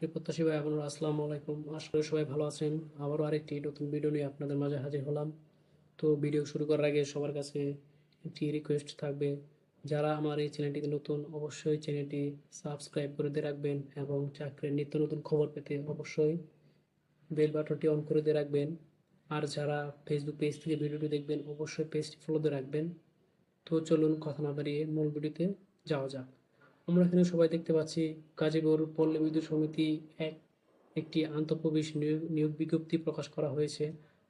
প্রত্যাশী ভাই বোনেরা আসসালামু আলাইকুম। আশা করি সবাই ভালো আছেন। আবারও আরেকটি নতুন ভিডিও নিয়ে আপনাদের মাঝে হাজির হলাম। তো ভিডিও শুরু করার আগে সবার কাছে একটি রিকোয়েস্ট থাকবে। যারা আমার এই চ্যানেলটিতে নতুন, অবশ্যই চ্যানেলটি সাবস্ক্রাইব করে দিয়ে রাখবেন এবং চাকরির নিত্য নতুন খবর পেতে অবশ্যই বেল বাটনটি অন করে দিয়ে রাখবেন। আর যারা ফেসবুক পেজ থেকে ভিডিওটি দেখবেন, অবশ্যই পেজটি ফলো দিয়ে রাখবেন। তো চলুন কথা না বাড়িয়ে মূল ভিডিওতে যাওয়া যাক। আমরা এখানে সবাই দেখতে পাচ্ছি গাজীপুর পল্লী বিদ্যুৎ সমিতি এক, একটি আন্তঃপ্রবেশ নিয়োগ বিজ্ঞপ্তি প্রকাশ করা হয়েছে।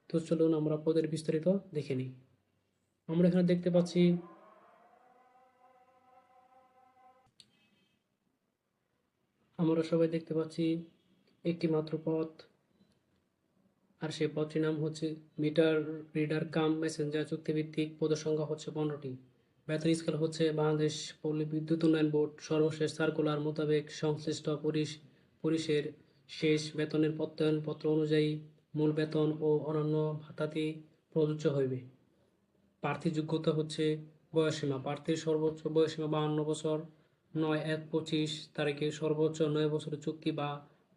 তো চলুন আমরা পদের বিস্তারিত দেখে নিই। আমরা এখানে দেখতে পাচ্ছি আমরা সবাই দেখতে পাচ্ছি একটি মাত্র পথ, আর সেই পদটির নাম হচ্ছে মিটার, রিডার, কাম, মেসেঞ্জার, চুক্তিভিত্তিক পদের সংখ্যা হচ্ছে পনেরোটি। বেতন স্কেল হচ্ছে বাংলাদেশ পল্লী বিদ্যুৎ উন্নয়ন বোর্ড সর্বশেষ সার্কুলার মোতাবেক সংশ্লিষ্ট পরিস পরিষের শেষ বেতনের প্রত্যয়নপত্র অনুযায়ী মূল বেতন ও অন্যান্য ভাতাতি প্রযোজ্য হইবে। প্রার্থী যোগ্যতা হচ্ছে বয়সীমা প্রার্থীর সর্বোচ্চ বয়সীমা বাহান্ন বছর, নয় এক পঁচিশ তারিখে সর্বোচ্চ নয় বছরের চুক্তি বা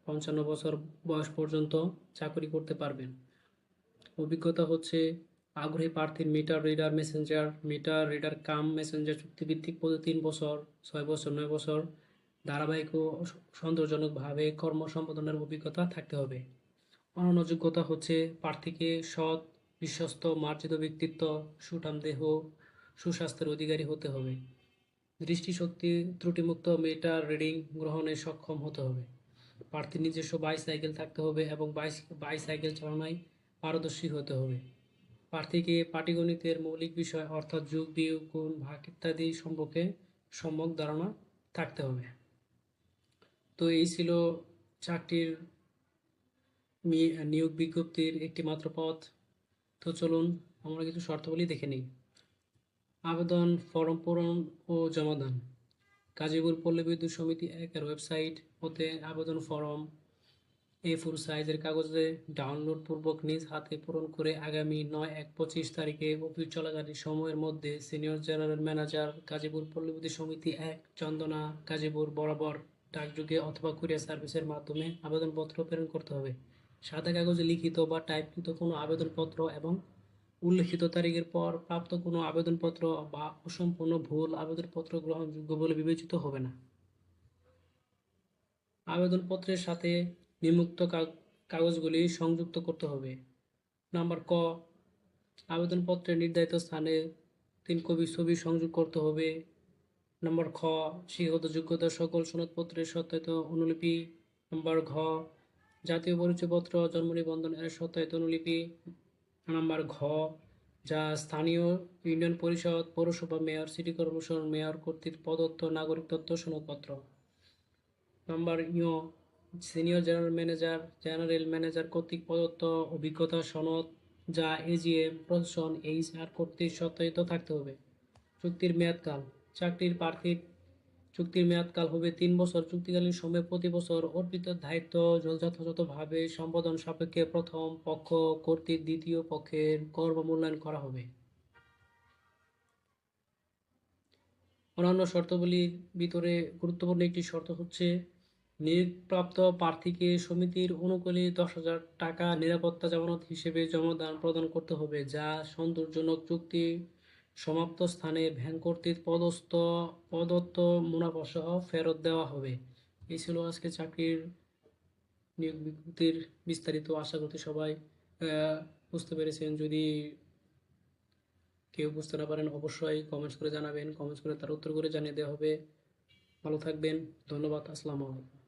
পঞ্চান্ন বছর বয়স পর্যন্ত চাকরি করতে পারবেন। অভিজ্ঞতা হচ্ছে আগ্রহী প্রার্থীর meter, reader, messenger, meter, reader, cum, messenger, চুক্তিভিত্তিক পদে তিন বছর, ছয় বছর, নয় বছর, ধারাবাহিক ও সন্তোষজনকভাবে কর্ম সম্পাদনের অভিজ্ঞতা থাকতে হবে। অন্যান্য যোগ্যতা হচ্ছে প্রার্থীকে সৎ, বিশ্বস্ত, মার্জিত ব্যক্তিত্ব সুঠাম দেহ সুস্বাস্থ্যের অধিকারী হতে হবে। দৃষ্টিশক্তি ত্রুটিমুক্ত মিটার রিডিং গ্রহণে সক্ষম হতে হবে। প্রার্থীর নিজস্ব বাইসাইকেল থাকতে হবে এবং বাইসাইকেল চালনায় পারদর্শী হতে হবে। প্রার্থীকে পাটিগণিতের মৌলিক বিষয় অর্থাৎ যোগ বিয়োগ গুণ, ভাগ ইত্যাদি সম্পর্কে সম্যক ধারণা থাকতে হবে। তো এই ছিল চাকরির নিয়োগ বিজ্ঞপ্তির একটি মাত্র পথ। তো চলুন আমরা কিছু শর্তাবলী দেখে নিই। আবেদন, ফর্ম পূরণ ও জমাদান গাজীপুর পল্লী বিদ্যুৎ সমিতি একের ওয়েবসাইট হতে আবেদন ফর্ম এ ফোর সাইজের কাগজে ডাউনলোড পূর্বক নিজ হাতে পূরণ করে আগামী নয় এক পঁচিশ তারিখে অফিস চলাকালীন সময়ের মধ্যে সিনিয়র জেনারেল ম্যানেজার গাজীপুর পল্লী সমিতি এক, চন্দনা, গাজীপুর, বরাবর, ডাকযোগে অথবা কুরিয়ার সার্ভিসের মাধ্যমে আবেদনপত্র প্রেরণ করতে হবে। সাদা কাগজে লিখিত বা টাইপকৃত কোনো আবেদনপত্র এবং উল্লেখিত তারিখের পর প্রাপ্ত কোনো আবেদনপত্র বা অসম্পূর্ণ ভুল আবেদনপত্র গ্রহণযোগ্য বলে বিবেচিত হবে না। আবেদনপত্রের সাথে কাগ- কাগজগুলি সংযুক্ত করতে হবে। নাম্বার ক, আবেদনপত্রের নির্ধারিত স্থানে তিন কপি ছবি সংযোগ করতে হবে। নম্বর খ শিক্ষাগত যোগ্যতা সকল সনদপত্রের সত্যায়িত অনুলিপি। নম্বর ঘ, জাতীয় পরিচয়পত্র, জন্ম নিবন্ধন এর সত্যায়িত অনুলিপি। নাম্বার ঘ, যা স্থানীয় ইউনিয়ন পরিষদ, পৌরসভা মেয়র, সিটি কর্পোরেশন মেয়র কর্তৃক প্রদত্ত নাগরিক তথ্য সনদপত্র। নাম্বার ইয় senior general manager general manager কর্তৃক প্রদত্ত অভিজ্ঞতা, সনদ যা এজিএম প্রশাসন এইচ আর কর্তৃক সত্যায়িত থাকতে হবে। চুক্তির মেয়াদকাল। চাকরির প্রার্থীর চুক্তির মেয়াদকাল হবে তিন বছর। চুক্তিকালীন সময়ে প্রতি বছর অর্পিত দায়িত্ব যথাযথভাবে সম্পাদন সাপেক্ষে প্রথম পক্ষ কর্তৃক দ্বিতীয় পক্ষের কর্ম মূল্যায়ন করা হবে। অন্যান্য শর্তাবলীর ভিতরে গুরুত্বপূর্ণ একটি শর্ত হচ্ছে নিয়োগপ্রাপ্ত প্রার্থীকে সমিতির অনুকূলে দশ হাজার টাকা নিরাপত্তা জামানত হিসেবে জমাদান প্রদান করতে হবে, যা সন্তোষজনক চুক্তি সমাপ্ত স্থানে ভ্যান কর্তৃক পদস্থ প্রদত্ত মুনাফা সহ ফেরত দেওয়া হবে। এই ছিল আজকে চাকরির নিয়োগ বিজ্ঞপ্তির বিস্তারিত। আশা করতে সবাই বুঝতে পেরেছেন। যদি কেউ বুঝতে না পারেন, অবশ্যই কমেন্টস করে জানাবেন। কমেন্টস করে তার উত্তর করে জানিয়ে দেওয়া হবে। ভালো থাকবেন। ধন্যবাদ। আসসালামু আলাইকুম।